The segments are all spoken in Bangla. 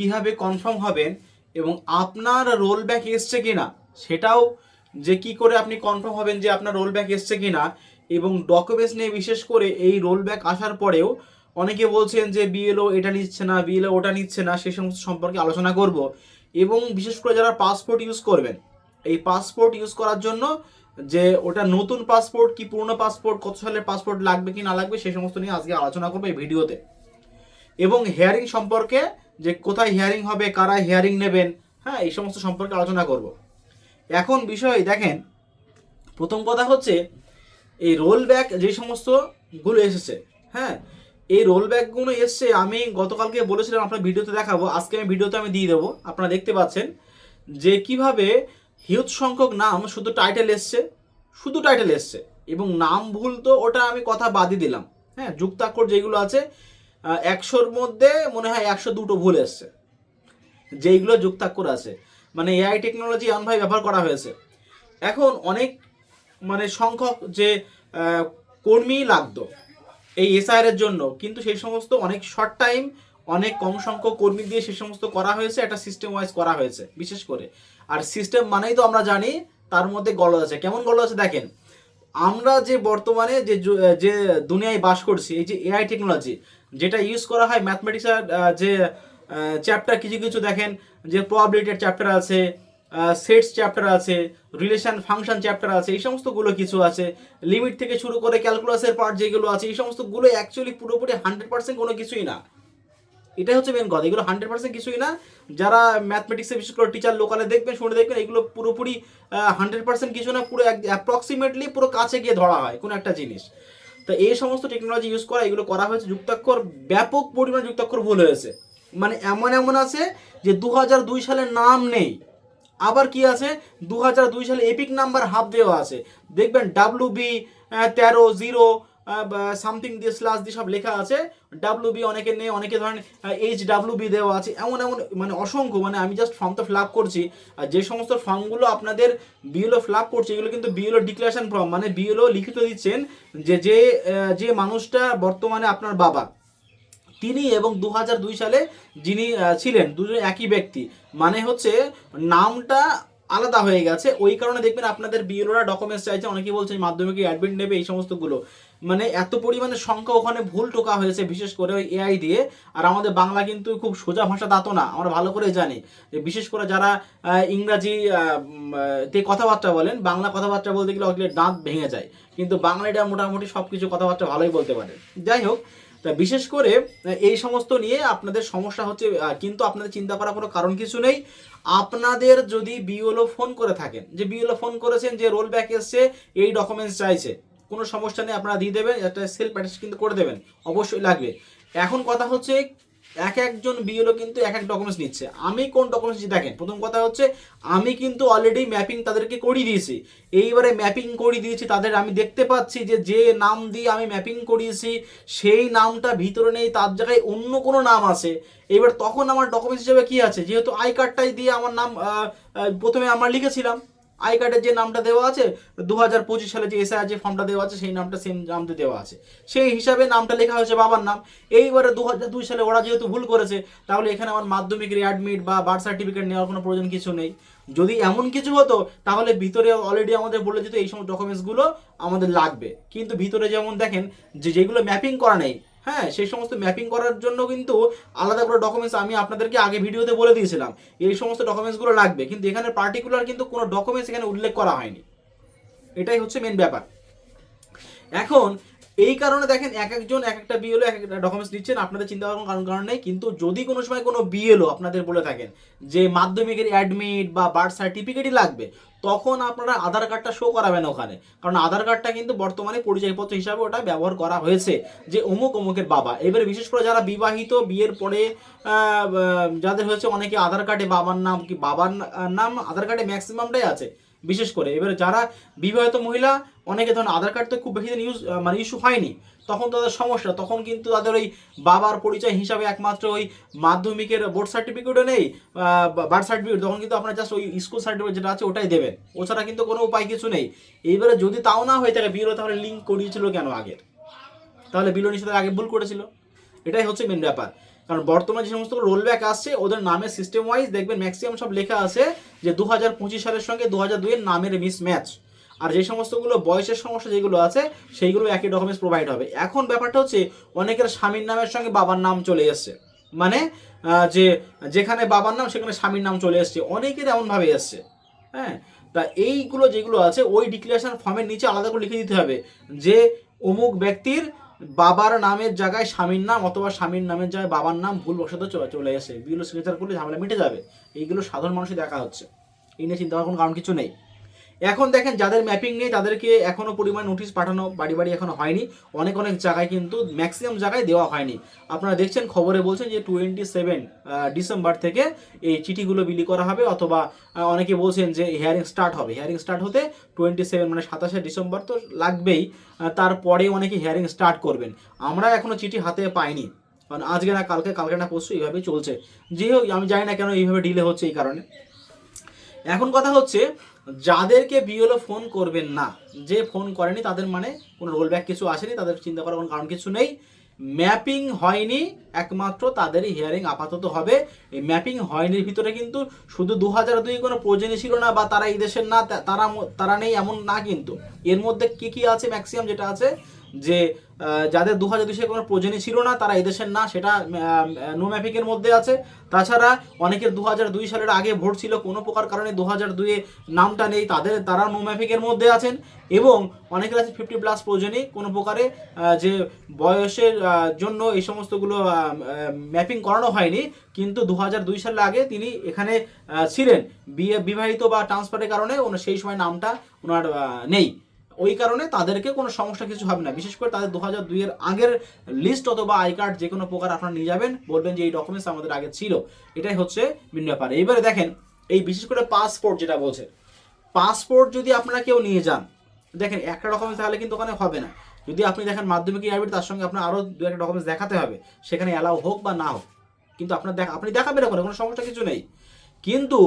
কীভাবে কনফার্ম হবেন এবং আপনার রোল ব্যাক এসছে কিনা, সেটাও যে কি করে আপনি কনফার্ম হবেন যে আপনার রোল ব্যাক এসছে কিনা এবং ডকুমেন্টস নিয়ে বিশেষ করে এই রোল ব্যাক আসার পরেও অনেকে বলছেন যে বিএলও এটা নিচ্ছে না বিএলও ওটা নিচ্ছে না সেই সমস্ত সম্পর্কে আলোচনা করব। এবং বিশেষ করে যারা পাসপোর্ট ইউজ করবেন, এই পাসপোর্ট ইউজ করার জন্য যে ওটা নতুন পাসপোর্ট কি পুরনো পাসপোর্ট কত সালের পাসপোর্ট লাগবে কি না লাগবে সেই সমস্ত নিয়ে আজকে আলোচনা করব এই ভিডিওতে। এবং হেয়ারিং সম্পর্কে যে কোথায় হিয়ারিং হবে কারা হিয়ারিং নেবেন হ্যাঁ এই সমস্ত সম্পর্কে আলোচনা করব। এখন বিষয় দেখেন, প্রথম কথা হচ্ছে, এই রোল ব্যাক যে সমস্তগুলো এসেছে হ্যাঁ এই রোল ব্যাকগুলো এসছে, আমি গতকালকে বলেছিলাম আপনার ভিডিওতে দেখাবো, আজকে আমি ভিডিওতে আমি দিয়ে দেবো, আপনারা দেখতে পাচ্ছেন, যে কীভাবে হিউজ সংখ্যক নাম শুধু টাইটেল এসছে, শুধু টাইটেল এসছে, এবং নাম ভুল তো ওটা আমি কথা বাদই দিলাম হ্যাঁ যুক্তাক্ষর যেগুলো আছে একশোর মধ্যে মনে হয় একশো দুটো ভুল এসছে। যেইগুলো যুক্তাক্ষর আছে। মানে এআই টেকনোলজি এমনভাবে ব্যবহার করা হয়েছে। এখন অনেক মানে সংখ্যক যে কর্মী লাগতো এই এসআইআর এর জন্য, কিন্তু সেই সমস্ত অনেক শর্ট টাইম অনেক কম সংখ্যক কর্মী দিয়ে সেই সমস্ত করা হয়েছে, একটা সিস্টেম ওয়াইজ করা হয়েছে, বিশেষ করে। আর সিস্টেম মানেই তো আমরা জানি, তার মধ্যে গলদ আছে। কেমন গলদ আছে দেখেন? আমরা যে বর্তমানে যে যে দুনিয়ায় বাস করছি, এই যে এআই টেকনোলজি যেটা ইউজ করা হয় ম্যাথমেটিক্সের যে চ্যাপ্টার কিছু কিছু দেখেন, যে প্রবাবিলিটির চ্যাপ্টার আছে সেটস চ্যাপ্টার আছে রিলেশন ফাংশন চ্যাপ্টার আছে, এই সমস্তগুলো কিছু আছে লিমিট থেকে শুরু করে ক্যালকুলাসের পার্ট যেগুলো আছে, এই সমস্তগুলো অ্যাকচুয়ালি পুরোপুরি হান্ড্রেড পার্সেন্ট কোনো কিছুই না। এটাই হচ্ছে মেন কথা। এগুলো হান্ড্রেড পার্সেন্ট কিছুই না। যারা ম্যাথমেটিক্সে বিশেষ করে টিচার লোকালে দেখবেন, শুনে দেখবেন, এগুলো পুরোপুরি হান্ড্রেড পার্সেন্ট কিছু না। পুরো অ্যাপ্রক্সিমেটলি পুরো কাছে গিয়ে ধরা হয় কোনো একটা জিনিস। তো এই সমস্ত টেকনোলজি ইউজ করা, এগুলো করা হয়েছে। যুক্তাক্ষর ব্যাপক পরিমাণে যুক্তাক্ষর ভুল হয়েছে। মানে এমন এমন আছে যে দু দুই সালের নাম নেই। আবার কি আছে? দু সালে এপিক নাম্বার হাফ দেওয়া আছে। দেখবেন ডাব্লু বি তেরো জিরো সামথিং দিয়ে স্লাস দিয়ে সব লেখা আছে। ডাব্লু বি অনেকে নেই অনেকে ধরেন এইচ ডাব্লু বি দেওয়া আছে। এমন এমন মানে অসংখ্য মানে আমি জাস্ট ফর্ম তো ফিল আপ করছি। আর যে সমস্ত ফর্মগুলো আপনাদের বিএলও ফিল আপ করছে, এগুলো কিন্তু বিএলও ডিক্লারেশন ফর্ম মানে বিএলও লিখিত দিচ্ছেন যে যে যে মানুষটা বর্তমানে আপনার বাবা, তিনি এবং দু সালে যিনি ছিলেন, দুজন একই ব্যক্তি। মানে হচ্ছে, নামটা আলাদা হয়ে গেছে। ওই কারণে দেখবেন আপনাদের বিএলওরা ডকুমেন্টস চাইছে অনেকে বলছে মাধ্যমিকে অ্যাডমিট নেবে, এই সমস্তগুলো। মানে এত পরিমাণে সংখ্যা ওখানে ভুল টোকা হয়েছে, বিশেষ করে ওই এআই দিয়ে। আর আমাদের বাংলা কিন্তু খুব সোজা ভাষা দাঁতো না, আমরা ভালো করে জানি। যে বিশেষ করে যারা ইংরাজি তে কথাবার্তা বলেন, বাংলা কথাবার্তা বলতে গেলে ওগুলো দাঁত ভেঙে যায়। কিন্তু বাংলাটা মোটামুটি সব কিছু কথাবার্তা ভালোই বলতে পারে। যাই হোক তা বিশেষ করে এই সমস্ত নিয়ে আপনাদের সমস্যা হচ্ছে কিন্তু আপনাদের চিন্তা করার কোনো কারণ কিছু নেই। আপনাদের যদি বিওলো ফোন করে থাকেন, যে বিওলো ফোন করেছেন, যে রোল ব্যাক এসছে, এই ডকুমেন্টস চাইছে, কোনো সমস্যা নেই, আপনারা দিয়ে দেবেন, একটা সেলফ অ্যাটাচ কিন্তু করে দেবেন, অবশ্যই লাগবে। এখন কথা হচ্ছে এক একজন বিএলও কিন্তু এক এক ডকুমেন্টস নিচ্ছে। আমি কোন ডকুমেন্টস দেখেন, প্রথম কথা হচ্ছে, আমি কিন্তু অলরেডি ম্যাপিং তাদেরকে করিয়ে দিয়েছি। এইবারে ম্যাপিং করিয়ে দিয়েছি তাদের, আমি দেখতে পাচ্ছি যে যে নাম দিয়ে আমি ম্যাপিং করিয়েছি, সেই নামটা ভিতরে নেই, তার জায়গায় অন্য কোনো নাম আছে। এবার তখন আমার ডকুমেন্টস হিসেবে কি আছে? যেহেতু আই কার্ডটাই দিয়ে আমার নাম প্রথমে আমরা লিখেছিলাম। আই কার্ডের যে নামটা দেওয়া আছে দু হাজার পঁচিশ সালে যে এসআই যে ফর্মটা দেওয়া আছে, সেই নামটা সেম নামতে দেওয়া আছে। সেই হিসাবে নামটা লেখা হয়েছে বাবার নাম। এইবারে দু হাজার দুই সালে ওরা যেহেতু ভুল করেছে, তাহলে এখানে আমার মাধ্যমিকের অ্যাডমিট বা বার্থ সার্টিফিকেট নেওয়ার কোনো প্রয়োজন কিছু নেই। যদি এমন কিছু হতো, তাহলে ভিতরে অলরেডি আমাদের বলে যেত এই সমস্ত ডকুমেন্টসগুলো আমাদের লাগবে। কিন্তু ভিতরে যেমন দেখেন, যে যেগুলো ম্যাপিং করা নেই হ্যাঁ সেই সমস্ত ম্যাপিং করার জন্য কিন্তু আলাদা করে ডকুমেন্টস আমি আপনাদেরকে আগে ভিডিওতে বলে দিয়েছিলাম। এই সমস্ত ডকুমেন্টসগুলো লাগবে, কিন্তু এখানে পার্টিকুলার কিন্তু কোনো ডকুমেন্টস এখানে উল্লেখ করা হয়নি। এটাই হচ্ছে মেন ব্যাপার। এখন এই কারণে দেখেন এক একজন, এক একটা বিএলও এক একটা ডকুমেন্টস দিচ্ছেন আপনাদের চিন্তা করার কারণ কারণ নেই। কিন্তু যদি কোনো সময় কোনো বিএলও আপনাদের বলে থাকেন যে মাধ্যমিকের অ্যাডমিট বা বার্থ সার্টিফিকেটই লাগবে, তখন আপনারা আধার কার্ডটা শো করাবেন ওখানে। কারণ আধার কার্ডটা কিন্তু বর্তমানে পরিচয়পত্র হিসাবে ওটা ব্যবহার করা হয়েছে যে অমুক অমুকের বাবা। এবারে বিশেষ করে যারা বিবাহিত বিয়ের পরে যাদের হয়েছে অনেকে আধার কার্ডে বাবার নাম কি বাবার নাম, আধার কার্ডে ম্যাক্সিমামটাই আছে। বিশেষ করে। এবারে যারা বিবাহিত মহিলা, অনেকে ধরুন আধার কার্ড তো খুব বেশি দিন ইউজ মানে ইস্যু হয়নি, তখন তাদের সমস্যা। তখন কিন্তু তাদের ওই বাবার পরিচয় হিসাবে একমাত্র ওই মাধ্যমিকের বোর্ড সার্টিফিকেটও নেই বার্থ সার্টিফিকেট তখন কিন্তু আপনার জাস্ট ওই স্কুল সার্টিফিকেট যেটা আছে ওটাই দেবেন। ওছাড়া কিন্তু কোনো উপায় কিছু নেই। এইবারে যদি তাও না হয়ে থাকে বিরো তাহলে লিঙ্ক করিয়েছিল কেন আগের তাহলে বিলো নিষেধের আগে ভুল করেছিল। এটাই হচ্ছে মেন ব্যাপার। কারণ বর্তমানে যে সমস্ত রোল ব্যাক আসছে, ওদের নামের সিস্টেম ওয়াইজ দেখবেন ম্যাক্সিমাম সব লেখা আছে যে দু হাজার পঁচিশ সালের সঙ্গে দু হাজার দুইয়ের নামের মিস ম্যাচ আর যে সমস্তগুলো বয়সের সমস্যা যেগুলো আছে, সেইগুলো একই ডকুমেন্টস প্রোভাইড হবে। এখন ব্যাপারটা হচ্ছে, অনেকের স্বামীর নামের সঙ্গে বাবার নাম চলে এসছে। মানে যে, যেখানে বাবার নাম, সেখানে স্বামীর নাম চলে এসছে। অনেকের এমনভাবে এসছে। হ্যাঁ? তা এইগুলো যেগুলো আছে, ওই ডিক্লারেশন ফর্মের নিচে আলাদা করে লিখে দিতে হবে যে, অমুক ব্যক্তির বাবার নামের জায়গায় স্বামীর নাম অথবা স্বামীর নামের জায়গায় বাবার নাম ভুলবশত চলে এসে বিগুলো সিগনেচার করলে ঝামেলা মিটে যাবে। এইগুলো সাধারণ মানুষই দেখা হচ্ছে। এই নিয়ে চিন্তা করার কোনো কারণ কিছু নেই। এখন দেখেন যাদের ম্যাপিং নেই, তাদেরকে এখনও পরিমাণ নোটিশ পাঠানো বাড়ি বাড়ি এখনও হয়নি। অনেক অনেক জায়গায় কিন্তু ম্যাক্সিমাম জায়গায় দেওয়া হয়নি। আপনারা দেখছেন, খবরে বলছেন যে টোয়েন্টি সেভেন ডিসেম্বর থেকে এই চিঠিগুলো বিলি করা হবে অথবা অনেকে বলছেন যে হিয়ারিং স্টার্ট হবে। হিয়ারিং স্টার্ট হতে টোয়েন্টি সেভেন মানে সাতাশে ডিসেম্বর তো লাগবেই তারপরে অনেকে হিয়ারিং স্টার্ট করবেন। আমরা এখনও চিঠি হাতে পাইনি। কারণ আজকে না, কালকে কালকে না, পরশু এইভাবেই চলছে। যে হোক, আমি জানি না কেন এইভাবে ডিলে হচ্ছে এই কারণে। এখন কথা হচ্ছে যাদেরকে বিএলও ফোন করবেন না, যে ফোন করেনি তাদের মানে কোনো রোল ব্যাক কিছু আসেনি, তাদের চিন্তা করার কোনো কারণ কিছু নেই। ম্যাপিং হয়নি, একমাত্র তাদেরই হিয়ারিং আপাতত হবে। এই ম্যাপিং হয়নি ভিতরে কিন্তু শুধু দু হাজার দুই কোনো প্রয়োজনই ছিল না, বা তারা এই দেশের না তারা তারা নেই এমন না কিন্তু। এর মধ্যে কি কি আছে ম্যাক্সিমাম যেটা আছে? যে যাদের দু হাজার দুশো কোনো প্রয়োজনই ছিল না, তারা এদেশের না, সেটা নো ম্যাপিংয়ের মধ্যে আছে। তাছাড়া অনেকের দু হাজার দুই সালের আগে ভোট ছিল, কোনো প্রকার কারণে দু হাজার দুইয়ে নামটা নেই, তাদের, তারা নো ম্যাপিংয়ের মধ্যে আছেন এবং অনেকের আছে ফিফটি প্লাস প্রয়োজনই, কোনো প্রকারে যে বয়সের জন্য এই সমস্তগুলো ম্যাপিং করানো হয়নি, কিন্তু দু হাজার দুই সালের আগে তিনি এখানে ছিলেন। বিয়ে, বিবাহিত বা ট্রান্সফারের কারণে সেই সময় নামটা ওনার নেই। ওই কারণে তাদেরকে কোনো সমস্যা কিছু হবে না। বিশেষ করে তাদের দু হাজার দুইয়ের আগের লিস্ট অথবা আই কার্ড যে কোনো প্রকার আপনারা নিয়ে যাবেন, বলবেন যে এই ডকুমেন্টস আমাদের আগে ছিল। এটাই হচ্ছে ভিন্ন ব্যাপার। এইবারে দেখেন, এই বিশেষ করে পাসপোর্ট যেটা বলছে পাসপোর্ট যদি আপনারা কেউ নিয়ে যান, দেখেন একটা ডকুমেন্টস তাহলে কিন্তু ওখানে হবে না। যদি আপনি দেখেন মাধ্যমিক ইয়ারবিট তার সঙ্গে আপনার আরও দু একটা ডকুমেন্টস দেখাতে হবে, সেখানে অ্যালাউ হোক বা না হোক। কিন্তু আপনার দেখা, আপনি দেখাবেন ওখানে, কোনো সমস্যা কিছু নেই। কিন্তু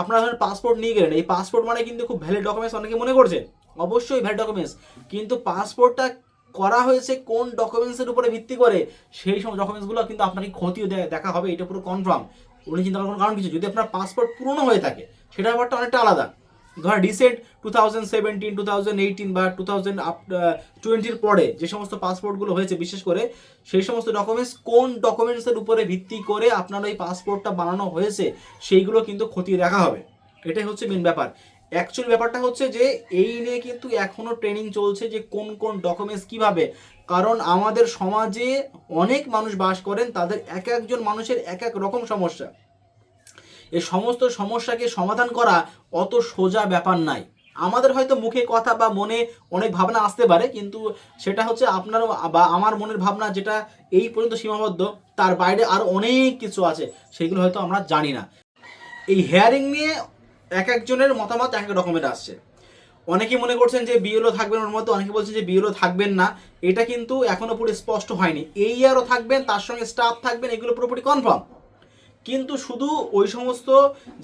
আপনারা ধরেন পাসপোর্ট নিয়ে গেলেন, এই পাসপোর্ট মানে কিন্তু খুব ভ্যালিড ডকুমেন্টস অনেকে মনে করছে। অবশ্যই ভ্যালিড ডকুমেন্টস কিন্তু পাসপোর্টটা করা হয়েছে কোন ডকুমেন্টসের উপরে ভিত্তি করে, সেই সব ডকুমেন্টসগুলো কিন্তু আপনাকে ক্ষতিও দেখা হবে, এটা পুরো কনফার্ম উনি চিন্তা করার কোনো কারণ কিছু, যদি আপনার পাসপোর্ট পুরনো হয়ে থাকে, সেটা ব্যাপারটা অনেকটা আলাদা। ধর recent two thousand seventeen two thousand eighteen বা টু থাউজেন্ড আপ টোয়েন্টির পরে যে সমস্ত পাসপোর্টগুলো হয়েছে, বিশেষ করে সেই সমস্ত ডকুমেন্টস কোন ডকুমেন্টসের উপরে ভিত্তি করে আপনার ওই পাসপোর্টটা বানানো হয়েছে, সেইগুলো কিন্তু খতিয়ে দেখা হবে। এটাই হচ্ছে মেন ব্যাপার। অ্যাকচুয়াল ব্যাপারটা হচ্ছে যে, এই নিয়ে কিন্তু এখনও ট্রেনিং চলছে যে কোন কোন ডকুমেন্টস কীভাবে। কারণ আমাদের সমাজে অনেক মানুষ বাস করেন, তাদের এক একজন মানুষের এক এক রকম সমস্যা। এই সমস্ত সমস্যাকে সমাধান করা অত সোজা ব্যাপার নাই। আমাদের হয়তো মুখে কথা বা মনে অনেক ভাবনা আসতে পারে, কিন্তু সেটা হচ্ছে আপনার বা আমার মনের ভাবনা যেটা এই পর্যন্ত সীমাবদ্ধ, তার বাইরে আরও অনেক কিছু আছে, সেগুলো হয়তো আমরা জানি না। এই হেয়ারিং নিয়ে এক একজনের মতামত এক এক রকমের আসছে। অনেকে মনে করছেন যে বিএলও থাকবেন ওর মধ্যে অনেকে বলছেন যে বিএলও থাকবেন না। এটা কিন্তু এখনও পুরো স্পষ্ট হয়নি। এই আরও থাকবেন, তার সঙ্গে স্টাফ থাকবেন, এগুলো পুরোপুরি কনফার্ম কিন্তু শুধু ওই সমস্ত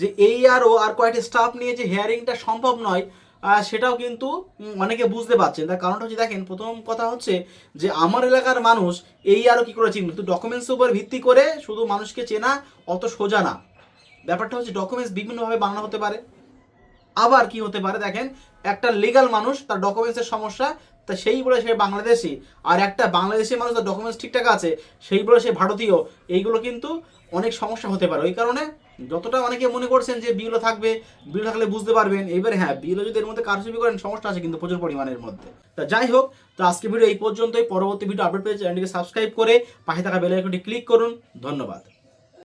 যে এই আর ও আর কয়েকটি স্টাফ নিয়ে যে হেয়ারিংটা সম্ভব নয় সেটাও কিন্তু অনেকে বুঝতে পারছেন। তার কারণটা হচ্ছে, দেখেন, প্রথম কথা হচ্ছে যে আমার এলাকার মানুষ এই আরও কী করে চিনবে কিন্তু ডকুমেন্টসের উপর ভিত্তি করে শুধু মানুষকে চেনা, অত সোজা না। ব্যাপারটা হচ্ছে ডকুমেন্টস বিভিন্নভাবে বানানো হতে পারে। আবার কি হতে পারে দেখেন, একটা লিগাল মানুষ তার ডকুমেন্টসের সমস্যা, তা সেই বলে সে বাংলাদেশি। আর একটা বাংলাদেশি মানুষ তার ডকুমেন্টস ঠিকঠাক আছে, সেই বলে সে ভারতীয়। এইগুলো কিন্তু অনেক সমস্যা হতে পারে। ওই কারণে যতটা অনেকে মনে করছেন যে বিলও থাকবে, বিল থাকলে বুঝতে পারবেন। এবারে হ্যাঁ বিলও যদি এর মধ্যে কারচুপি করেন, সমস্যা আছে কিন্তু প্রচুর পরিমাণের মধ্যে। তা যাই হোক, তো আজকে ভিডিও এই পর্যন্তই। পরবর্তী ভিডিও আপডেট পেয়ে চ্যানেলটিকে সাবস্ক্রাইব করে পাশে থাকা বেল আইকনটি ক্লিক করুন। ধন্যবাদ।